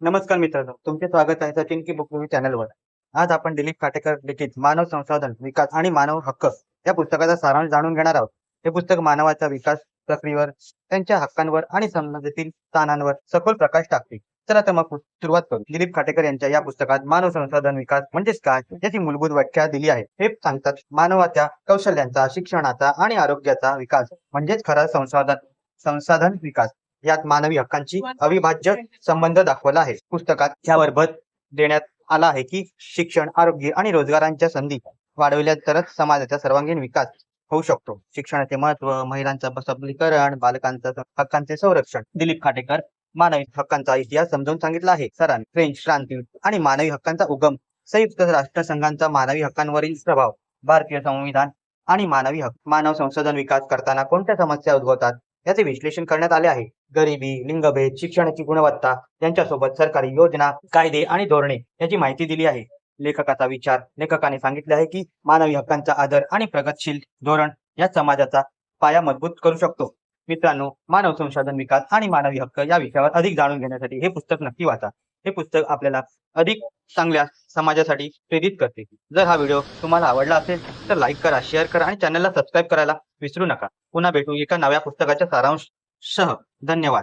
नमस्कार मित्रांनो तुमचे स्वागत आहे सचिन की बुक चॅनलवर आज आपण दिलीप काटेकर लिखित मानव संसाधन विकास आणि मानव हक्क या पुस्तकाचा सारांश जाणून घेणार आहोत. हे पुस्तक मानवाच्या विकास प्रक्रियेवर त्यांच्या हक्कांवर आणि संबंधितील स्थानांवर सखोल प्रकाश टाकते. चला तर मग सुरुवात करू. दिलीप काटेकर यांच्या या पुस्तकात मानव संसाधन विकास म्हणजेच काय याची मूलभूत व्याख्या दिली आहे. हे सांगतात मानवाच्या कौशल्यांचा शिक्षणाचा आणि आरोग्याचा विकास म्हणजेच खरा संसाधन संसाधन विकास. यात मानवी हक्कांची अविभाज्य संबंध दाखवला आहे. पुस्तकात यावर भर देण्यात आला आहे की शिक्षण आरोग्य आणि रोजगारांच्या संधी वाढवल्या तरच समाजाचा सर्वांगीण विकास होऊ शकतो. शिक्षणाचे महत्त्व महिलांचं सबलीकरण बालकांचं हक्कांचे संरक्षण दिलीप खाटेकर मानवी हक्कांचा इतिहास समजावून सांगितला आहे. सरांनी फ्रेंच क्रांती आणि मानवी हक्कांचा उगम संयुक्त राष्ट्रसंघाचा मानवी हक्कांवरील प्रभाव भारतीय संविधान आणि मानवी हक्क मानव संशोधन विकास करताना कोणत्या समस्या उद्भवतात? याचे विश्लेषण करण्यात आले आहे. गरिबी लिंगभेद शिक्षणाची गुणवत्ता यांच्यासोबत सरकारी योजना कायदे आणि धोरणे याची माहिती दिली आहे. लेखकाचा विचार लेखकाने सांगितले आहे की मानवी हक्कांचा आदर आणि प्रगतशील धोरण या समाजाचा पाया मजबूत करू शकतो. मित्रांनो मानव संशोधन विकास आणि मानवी हक्क या विषयावर अधिक जाणून घेण्यासाठी हे पुस्तक नक्की वाचा. हे पुस्तक आपल्याला अधिक चांगल्या समाजासाठी प्रेरित करते. जर हा व्हिडिओ तुम्हाला आवडला असेल तर लाईक करा शेअर करा आणि चॅनलला सबस्क्राईब करायला विसरू नका. पुन्हा भेटू एका नव्या पुस्तकाच्या सारांश सह. धन्यवाद.